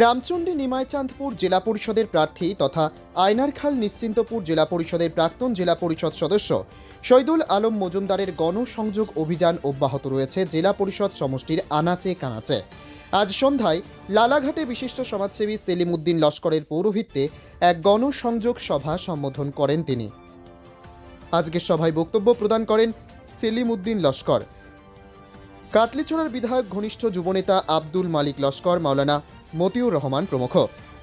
রামচন্ডী নিমাইচাঁদপুর জেলা পরিষদের প্রার্থী তথা আয়নারখাল নিশ্চিন্তপুর জেলা পরিষদের প্রাক্তন জেলা পরিষদ সদস্য শহীদুল আলম মজুমদারের গণসংযোগ অভিযান অব্যাহত রয়েছে জেলা পরিষদ সমষ্টির আনাচে কানাচে। আজ সন্ধ্যায় লালাঘাটে বিশিষ্ট সমাজসেবী সেলিম উদ্দিন লস্করের পৌরোহিত্যে এক গণসংযোগ সভা সম্বোধন করেন তিনি। আজকের সভায় বক্তব্য প্রদান করেন সেলিম উদ্দিন লস্কর। কাটলিছড়ার বিধায়ক ঘনিষ্ঠ যুবনেতা আব্দুল মালিক লস্কর, মাওলানা মতিউর রহমান প্রমুখ।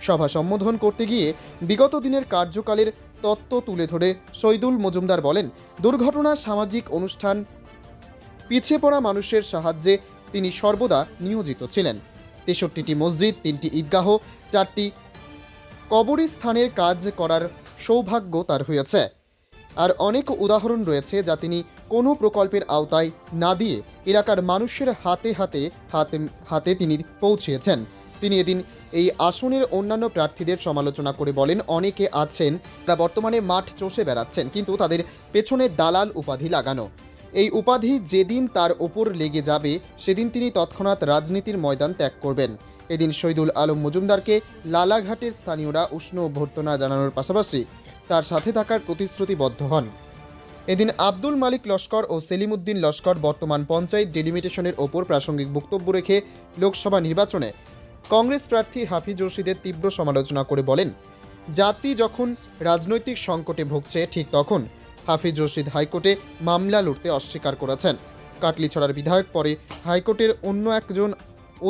সভা সম্বোধন করতে গিয়ে বিগত দিনের কার্যকালের তত্ত্ব তুলে ধরে শহীদুল মজুমদার বলেন, দুর্ঘটনা সামাজিক অনুষ্ঠান পিছিয়ে পড়া মানুষের সাহায্যে তিনি সর্বদা নিয়োজিত ছিলেন। তেষট্টিটি মসজিদ, তিনটি ঈদগাহ, চারটি কবরস্থানের কাজ করার সৌভাগ্য তার হয়েছে। আর অনেক উদাহরণ রয়েছে যা তিনি কোনো প্রকল্পের আওতায় না দিয়ে এলাকার মানুষের হাতে হাতে হাতে হাতে তিনি পৌঁছিয়েছেন তিনি এদিন এই আসনের অন্যান্য প্রার্থীদের সমালোচনা করে বলেন, অনেকে আছেন তারা বর্তমানে মাঠ চষে বেড়াচ্ছেন, কিন্তু তাদের পেছনে দালাল উপাধি লাগানো। এই উপাধি যেদিন তার ওপর লেগে যাবে, সেদিন তিনি তৎক্ষণাৎ রাজনীতির ময়দান ত্যাগ করবেন। এদিন শহীদুল আলম মজুমদারকে লালাঘাটের স্থানীয়রা উষ্ণ অভ্যর্থনা জানানোর পাশাপাশি তার সাথে থাকার প্রতিশ্রুতিবদ্ধ হন। এদিন আব্দুল মালিক লস্কর ও সেলিমউদ্দিন লস্কর বর্তমান পঞ্চায়েত ডেলিমিটেশনের ওপর প্রাসঙ্গিক বক্তব্য রেখে লোকসভা নির্বাচনে কংগ্রেস প্রার্থী হাফিজ রশিদের তীব্র সমালোচনা করে বলেন, জাতি যখন রাজনৈতিক সংকটে ভুগছে, ঠিক তখন হাফিজ রশিদ হাইকোর্টে মামলা লড়তে অস্বীকার করেছেন। কাটলিছড়ার বিধায়ক পরে হাইকোর্টের অন্য একজন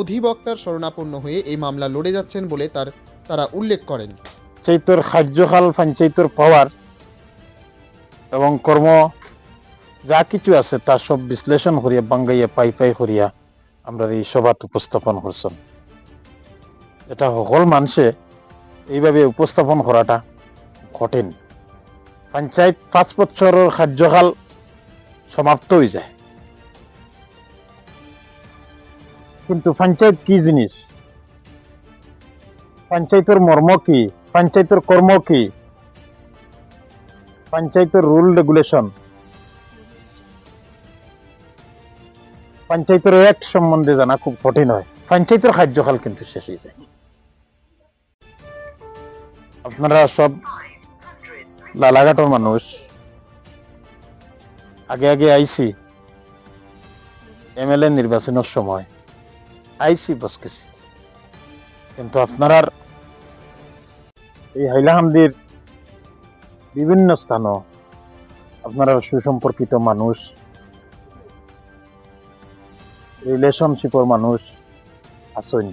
অধিবক্তার শরণাপন্ন হয়ে এই মামলা লড়ে যাচ্ছেন বলে তার, তারা উল্লেখ করেন। পঞ্চায়েতর কার্যকাল পঞ্চায়েতর পাওয়ার এবং কর্ম যা কিছু আছে তা সব বিশ্লেষণ করিয়া, বাঙ্গাইয়া, পাই পাই করিয়া আমরা এই সভাত উপস্থাপন করছেন। এটা সকল মানুষে এইভাবে উপস্থাপন করাটা কঠিন। পঞ্চায়েত পাঁচ বছরের কার্যকাল সমাপ্ত হয়ে যায়। কিন্তু পঞ্চায়েত কি জিনিস পঞ্চায়েতের মর্ম কি? পঞ্চায়েতের কর্ম কি? পঞ্চায়েতের রুল রেগুলেশন পঞ্চায়েতের অ্যাক্ট সম্বন্ধে জানা খুব কঠিন হয়। পঞ্চায়েতের কার্যকাল কিন্তু শেষ হয়ে যায়। আপনারা সব লালাঘাটের মানুষ। আগে আগে আইসি এমএলএ নির্বাচনের সময়। আইসি বসকেছি কিন্তু আপনারা এই হাইলাহামদির বিভিন্ন স্থানও আপনারা সুসম্পর্কিত মানুষ রিলেশনশিপের মানুষ আছেন।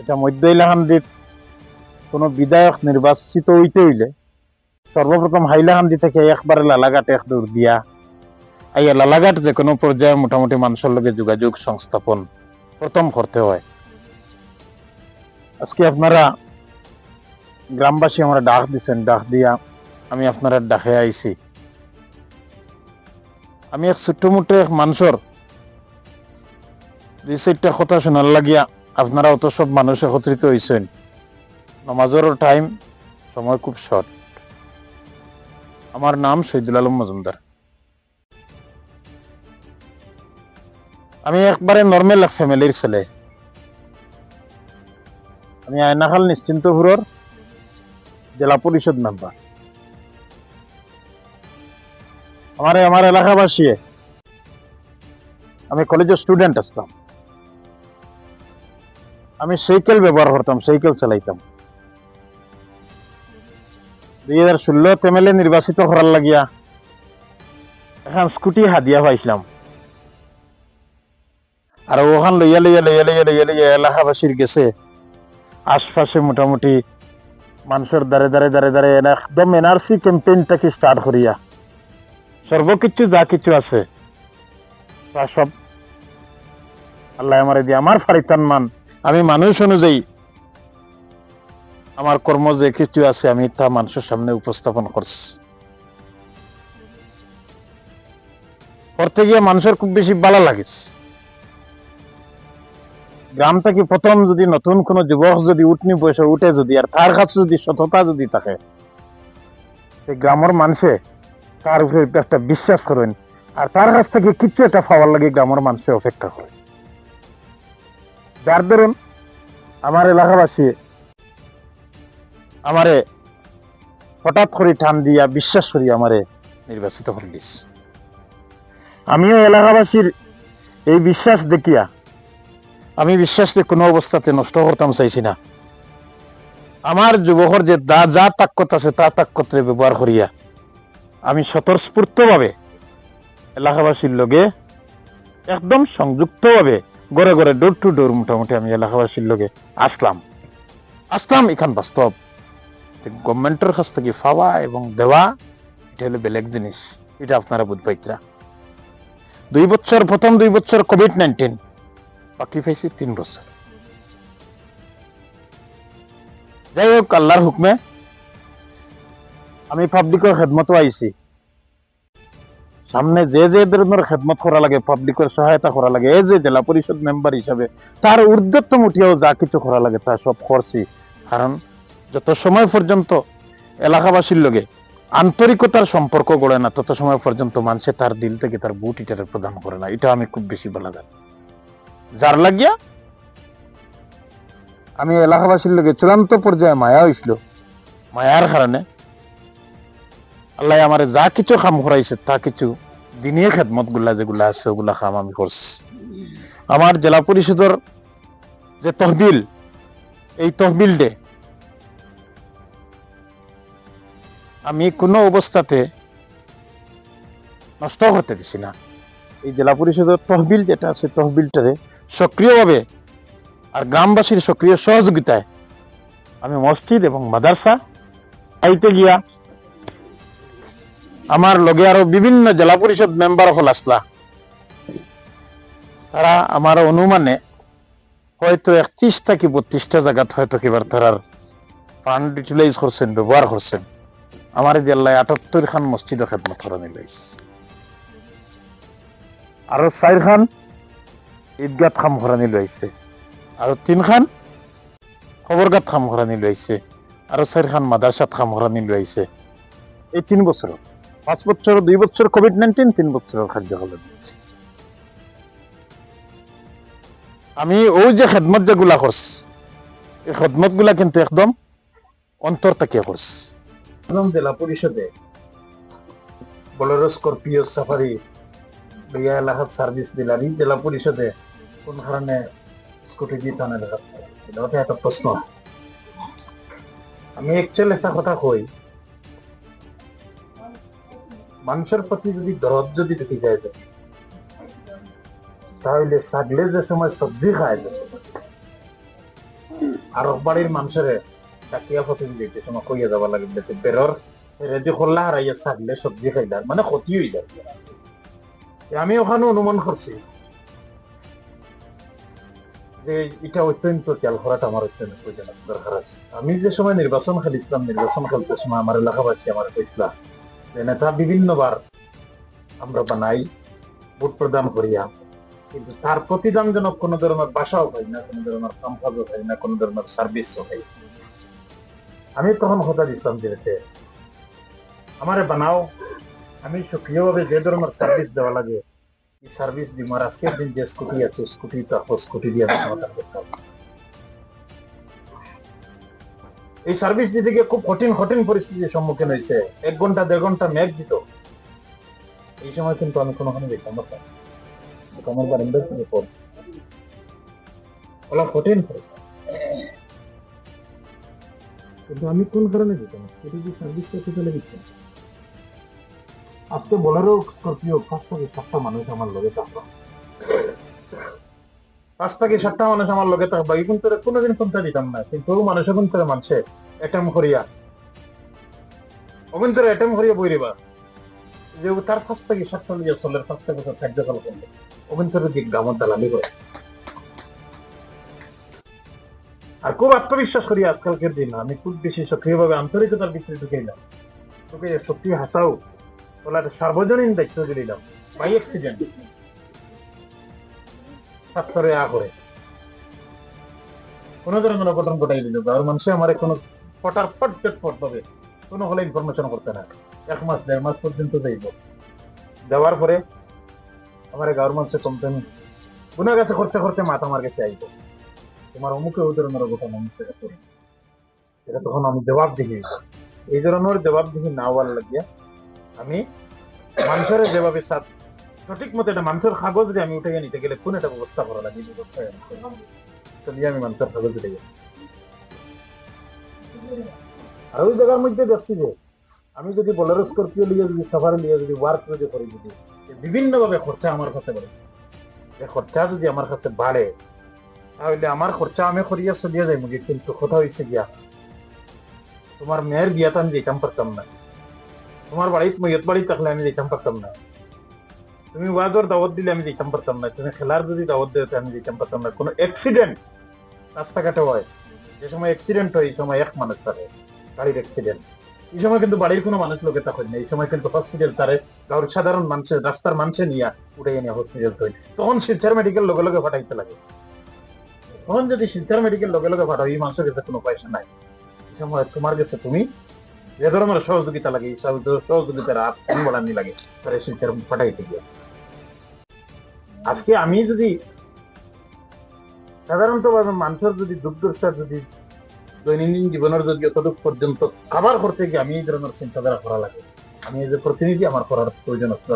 এটা মধ্য ইলাহামদির কোনো বিধায়ক নির্বাচিত হইতে হইলে সর্বপ্রথম হাইলাহান্দি থেকে একবারে লালাঘাট এক দৌড় দিয়া আইয়া লালাঘাট যে কোনো পর্যায়ে মোটামুটি মানুষের লগে যোগাযোগ সংস্থাপন প্রথম করতে হয়। আজকে আপনারা গ্রামবাসী আমরা ডাক দিছেন, ডাক দিয়া আমি আপনারা ডাকে আইছি। আমি এক ছোট্ট মোটো এক মানুষের দুই চারটা কথা শোনার লাগিয়া আপনারা অত সব মানুষ একত্রিত হয়েছেন নমাজের টাইম সময় খুব শর্ট আমার নাম শহীদুল আলম মজুমদার। আমি একবারে নর্মাল এক ফ্যামিলির ছেলে। আমি আয়নাখাল নিশ্চিন্তপুরের জেলা পরিষদ মেম্বার আমার আমার এলাকাবাসী আমি কলেজের স্টুডেন্ট আসতাম। আমি সাইকেল ব্যবহার করতাম, সাইকেল চালাইতাম। দুই হাজার ষোলো এমএলএ নির্বাচিত করার লাগিয়া এখন স্কুটি হাদিয়া পাইছিলাম। আর ওখান লইয়া লইয়া লইয়া লইয়া লইয়া লইয়া এলাকাবাসীর গেছে। আশপাশে মোটামুটি মানুষের দ্বারে দ্বারে দ্বারে দ্বারে একদম এনআরসি ক্যাম্পেইনটাকে স্টার্ট করিয়া সর্বকিছু যা কিছু আছে। তা সব আল্লাহ আমার দিয়ে। আমার ফারিতান মান। আমি মানুষ অনুযায়ী আমার কর্ম যে কিছু আছে, আমি তা মানুষের সামনে উপস্থাপন করছি। করতে গিয়ে মানুষের খুব বেশি ভালো লাগিছে। গ্রাম থেকে প্রথম যদি নতুন কোন যুবক যদি উঠনি বয়সে উঠে যদি, আর তার কাছে যদি সততা যদি থাকে, সেই গ্রামের মানুষে তার উপরে একটা বিশ্বাস করেন, আর তার কাছ থেকে কিছু একটা পাওয়ার লাগে গ্রামের মানুষের অপেক্ষা করে। যার ধরুন আমার এলাকাবাসী আমারে হঠাৎ করে টান দিয়া বিশ্বাস করি আমারে নির্বাচিত করিলিস আমিও এলাকাবাসীর এই বিশ্বাস দেখিয়া, আমি বিশ্বাসকে কোনো অবস্থাতে নষ্ট করতাম চাইছি না। আমার যুবকর যে যা যা তাক্কত আছে তা তাক্কতরে ব্যবহার করিয়া আমি স্বতঃস্ফূর্ত ভাবে এলাকাবাসীর লগে একদম সংযুক্ত ভাবে গড়ে গড়ে ডোর টু ডোর মোটামুটি আমি এলাকাবাসীর লগে আসলাম। আসলাম এখান বাস্তব। গভর্নমেন্টের কাছ থেকে পাওয়া এবং দেওয়া, এটা হলো বেলেগ জিনিস। এটা আপনারা বুঝবাইতরা দুই বছর, প্রথম দুই বছর কোভিড নাইন্টিন বাকি পাইছি তিন বছর। যাই হোক, আল্লাহর হুকমে আমি পাবলিকের খেদমতো আইছি সামনে যে যে ধরনের খেদমত করা লাগে পাবলিকের সহায়তা করা লাগে, এই যে জেলা পরিষদ মেম্বার হিসাবে তার ঊর্ধ্বতম উঠিয়াও যা কিছু করা লাগে তা সব করছি কারণ যত সময় পর্যন্ত এলাকাবাসীর লগে আন্তরিকতার সম্পর্ক গড়ে না, তত সময় পর্যন্ত মানুষে তার দিল থেকে তার বুট ইটারে প্রদান করে না। এটা আমি খুব বেশি বলা যায় যার লাগিয়া আমি এলাকাবাসীর লগে চূড়ান্ত পর্যায়ে মায়া হইছিল। মায়ার কারণে আল্লাহ আমার যা কিছু কাম করাইছে, তা কিছু দিনীয় খেদমতগুলা যেগুলা আছে, ওগুলা কাম আমি করছি। আমার জেলা পরিষদের যে তহবিল, এই তহবিল ডে আমি কোনো অবস্থাতে নষ্ট হতে দিছি না। এই জেলা পরিষদের তহবিল যেটা আছে, তহবিলটারে সক্রিয়ভাবে আর গ্রামবাসীর সক্রিয় সহযোগিতায় আমি মসজিদ এবং মাদ্রাসা আইতে গিয়া আমার লগে আরও বিভিন্ন জেলা পরিষদ মেম্বার হল আসলা। তারা আমার অনুমানে হয়তো একত্রিশটা কি বত্রিশটা জায়গাত হয়তো কিবার তারার ফান্ড ইউটিলাইজ করছেন, ব্যবহার করছেন। আমার জেলায় আটাত্তর খান মসজিদ খেদমত করা নিলাইস আরও চার খান ঈদগাত খাম করা নিলাইছে আরও তিন খান খবরগাত খাম করা নিলাইছে আরও চার খান মাদ্রাসাত খাম করা নিলাইছে এই তিন বছর, পাঁচ বছর, দুই বছর কোভিড নাইন্টিন তিন বছরের কার্যকাল দিচ্ছে আমি ওই যে খেদমত যেগুলা করছি, এই খেদমতগুলা কিন্তু একদম অন্তর থেকে করছি। একদম জেলা পরিষদে বলেরো স্করপিও সাফারি লইয়া এলাকাত সার্ভিস এই জেলা পরিষদে কোন কারণে স্কুটি দিতে না দেখা একটা প্রশ্ন। আমি একচুয়ালি একটা কথা কই। মানুষের প্রতি যদি দরদ যদি দেখি যায় যদি, তাহলে ছাগলে যে সময় সবজি খায় যে, আর বাড়ির মানুষের ডাকিয়া প্রতি দিতে মানে ক্ষতি হয়ে আমি অনুমান যে এটা অত্যন্ত অত্যন্ত আছে, আছে। আমি যে সময় নির্বাচন খেলিছিলাম নির্বাচন খেলতে সময় আমার এলাকাবাসী আমার কইছিলাম যে নেতা বিভিন্নবার আমরা বানাই ভোট প্রদান করিয়া কিন্তু তার প্রতিদানজনক কোন ধরনের বাসাও পাই না কোন ধরনের কাম কাজও পাই না কোন ধরনের সার্ভিসও পাই না। আমি তখন কথা দিচ্ছিলাম যে এতে, আমারে বানাও আমি সক্রিয়ভাবে যে ধরনের সার্ভিস দেওয়া লাগে এই সার্ভিস দিব আর আজকের দিন যে স্কুটি আছে স্কুটি তারপর স্কুটি দিয়ে আমি এই সার্ভিস দিতে গিয়ে খুব কঠিন কঠিন পরিস্থিতির সম্মুখীন হয়েছে এক ঘণ্টা দেড় ঘণ্টা মেঘ দিত। এই সময় কিন্তু আমি কোনোখানে যেতাম না আমার বারান্দার ওলা কঠিন পরিস্থিতি কিন্তু আমি কোন কারণে স্কুটি যে সার্ভিসটা কোথায় দিতাম আজকে বলারও স্করপিও পাঁচ থেকে সাতটা মানুষ আমার লগে থাকতো পাঁচ থেকে সাতটা মানুষ আমার লগে থাকবা। এই কিন্তু কোনোদিন কোনটা দিতাম না। কিন্তু মানুষ এখন করে মানুষে অ্যাটেম করিয়া। অভ্যন্তরে অ্যাটেম করিয়া বই রেবা যে তার পাঁচ থেকে সাতটা লিয়া চলের পাঁচ থেকে সাত কার্যকাল করল অভ্যন্তরের দিক গামত দালালি করে। আর খুব আত্মবিশ্বাস করি আজকালকের দিন। আমি খুব বেশি সক্রিয়ভাবে আন্তরিকতার ভিতরে ঢুকাইলাম তোকে সত্যি হাসাও একটা সার্বজনীন দায়িত্ব দিয়ে দিলাম বাই অ্যাক্সিডেন্ট আ করে। কোন ধরনের অঘটন ঘটাই দিল আর মানুষে আমার কোনো ফটার ফট চটপট পাবে কোনো হলে ইনফরমেশন করতে না। এক মাস, দেড় মাস পর্যন্ত দেওয়ার পরে আমার গাঁর মানুষের কমপ্লেন গুনার কাছে করতে করতে মাথা আমার কাছে আইব। তোমার অমুকে ওই ধরনের গোটা মানুষ এটা করি। এটা তখন আমি জবাব দিই এই ধরনের জবাব দিই না হওয়ার লাগিয়া আমি মানুষের যেভাবে সাথ সঠিক মতো এটা মানুষের কাগজ আমি উঠে নিতে গেলে কোন একটা ব্যবস্থা করা লাগে? আমি। চলিয়ে আমি মানুষের কাগজ উঠে গেছি আর ওই জায়গার মধ্যে দেখছি যে, আমি যদি বলেরো স্করপিও লিয়ে যদি সাফারি লিয়ে যদি, ওয়ার্ক যদি করি যদি বিভিন্ন ভাবে খরচা আমার কাছে বাড়ে। খরচা যদি আমার কাছে বাড়ে তাহলে আমার খরচা আমি করিয়া চলিয়ে যাই কিন্তু কথা হয়েছে গিয়া। তোমার মেয়ের আমি যেতাম পারতাম না। তোমার বাড়িত বাড়ি থাকলে আমি যেতাম পারতাম না। তুমি ওয়াজর দাওয়াত দিলে আমি যেতাম পারতাম না। তুমি খেলার যদি দাওয়াত দিতে আমি যেতাম পারতাম না। কোনো অ্যাক্সিডেন্ট রাস্তাঘাটে হয়। যে সময় অ্যাক্সিডেন্ট হয়, এই সময় এক মানুষ থাকে, গাড়ির অ্যাক্সিডেন্ট এই সময় কিন্তু বাড়ির কোনো মানুষ লোকে না এই সময় কিন্তু হসপিটাল তারে গাঁর সাধারণ মানুষের রাস্তার মানুষে নিয়ে উঠে নিয়ে হসপিটাল তৈরি তখন শিলচর মেডিকেল লগে লগে ফাটাইতে লাগে। তখন যদি শিলচর মেডিকেল লগে লগে ফাটাও এই মানুষের কাছে কোনো পয়সা নাই তোমার কাছে তুমি যে ধরনের সহযোগিতা লাগে সহযোগিতার হাত তুমি বাড়ানি লাগে তারা শিলচর ফাটাইতে গিয়ে আজকে আমি যদি সাধারণত ভাবে মানুষের যদি দুর্দশা যদি দৈনন্দিন জীবনের যদি অতটুক পর্যন্ত খাবার করতে গিয়ে আমি এই ধরনের চিন্তাধারা করা লাগে, আমি এই যে প্রতিনিধি আমার করার প্রয়োজন আছে।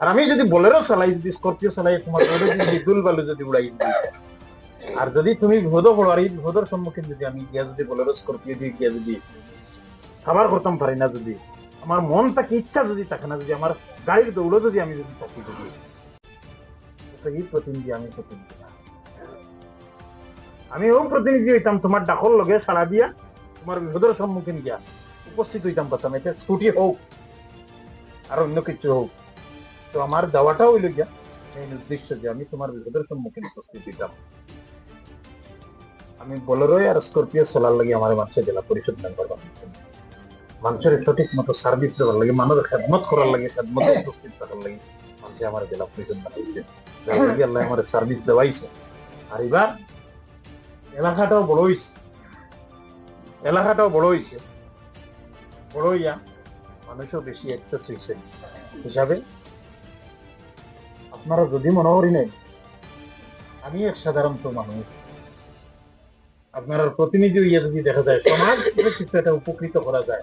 আর আমি যদি বলেরও চালাই, যদি স্করপিও চালাই, তোমার যদি দুল বালু যদি উড়াই। আর যদি তুমি বিপদও পড়ো আর এই বিপদের সম্মুখীন যদি আমি গিয়া যদি বলেরো স্করপিও দিয়ে গিয়া যদি খাবার করতাম পারি না যদি, আমার মন থাকে ইচ্ছা যদি থাকে না যদি, আমার গাড়ির দৌড়ও যদি আমি যদি থাকি যদি এই প্রতিনিধি আমি প্রতিনিধি আমি ও প্রতিনিধি হইতাম, তোমার ডাকর লগে সাড়া দিয়া, তোমার বিপদের সম্মুখীন গিয়া উপস্থিত হইতাম পারতাম এটা স্কুটি হোক আর অন্য কিছু হোক তো আমার যাওয়াটা হইল গিয়া এই উদ্দেশ্য যে আমি তোমার বিপদের সম্মুখীন উপস্থিত হইতাম। আমি বলেরোই আর স্করপিও চলার লাগে আমার মানুষের জেলা পরিষদ মেম্বার বানিয়েছেন। মানুষের সঠিক মতো সার্ভিস দেওয়ার লাগে মানুষের খেদমত করার লাগে, খেদমত উপস্থিত থাকার লাগে মানুষ আমার জেলা পরিষদ বানাইছে যার লাগে আল্লাহ আমার সার্ভিস দেওয়াইছে। আর এবার এলাকাটাও বড় হইছে। এলাকাটাও বড় হইছে। বড় হইয়া মানুষও বেশি অ্যাক্সেস হইছে। হিসাবে আপনারা যদি মনে করি নাই, আমি এক সাধারণত মানুষ। আপনার প্রতিনিধি হইয়া যদি দেখা যায়, সমাজ কিছু একটা উপকৃত করা যায়।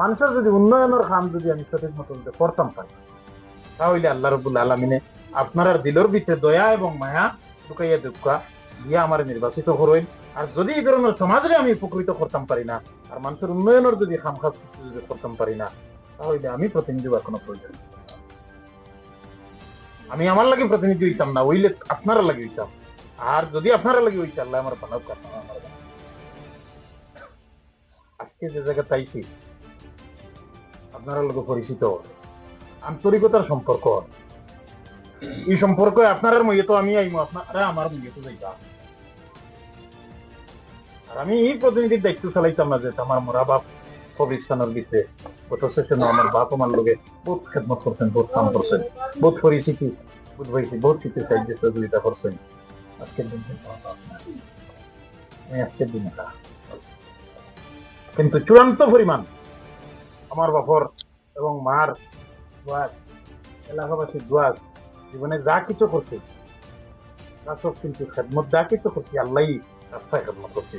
মানুষের যদি উন্নয়নের কাম যদি আমি সঠিক মতো করতাম পারি তাহলে আল্লাহ রবুল আলমিনে আপনার দিলর ভিতরে দয়া এবং মায়া ঢুকাইয়া দুঃখা দিয়ে আমার নির্বাচিত করবেন আর যদি এই ধরনের সমাজে আমি উপকৃত করতাম পারি না, আর মানুষের উন্নয়নের যদি খামখাজ করতাম পারি না, তাহলে আমি প্রতিনিধি হওয়ার কোনো প্রয়োজন। আমি আমার লাগে প্রতিনিধি হইতাম না ওইলে আপনারা লাগে হইতাম। আর যদি আপনারা লাগে হইতে আল্লাহ আমার বানাও কথা আমার আজকে যে জায়গা পাইছি আপনারা লোক পরিচিত, আন্তরিকতার সম্পর্ক। এই সম্পর্ক আপনার মইয়ে তো আমি আইমো, আপনারা আমার মইয়ে তো আর আমি প্রতিনিধির দায়িত্ব চালাইতাম না যে আমার মোরা বাপ আমার বাপ আমার লোকে বহুত খেদমত করছেন, বহুত কাম করছেন। বহুত বহুত হয়েছে বহুত কিছু সাহায্য সহযোগিতা করছেন। আজকের দিন আজকের দিন কিন্তু চূড়ান্ত পরিমাণ আমার বাপর এবং মার দোয়াজ এলাকাবাসীর দোয়াজ জীবনে যা কিছু করছে, তা সব কিন্তু খেদমত, যা কিছু করছি আল্লাহ রাস্তায় খেদমত করছি।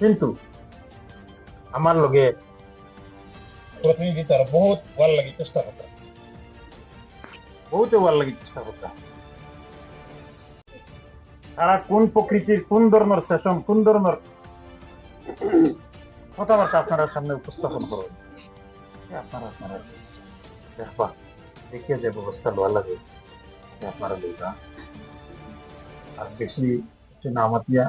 কিন্তু আমার লগে প্রতিনিধি বহুত ভালো লাগি চেষ্টা করতাম বহুতে ভালো লাগি চেষ্টা করতাম তারা কোন প্রকৃতির কোন ধরনের সেশন কোন ধরনের কথাবার্তা আপনারা সামনে উপস্থাপন করবেন আপনারা আপনারা দেখবা, দেখিয়ে যে ব্যবস্থা লওয়া লাগে। আপনারা লইবা আর বেশি কিছু না মাতিয়া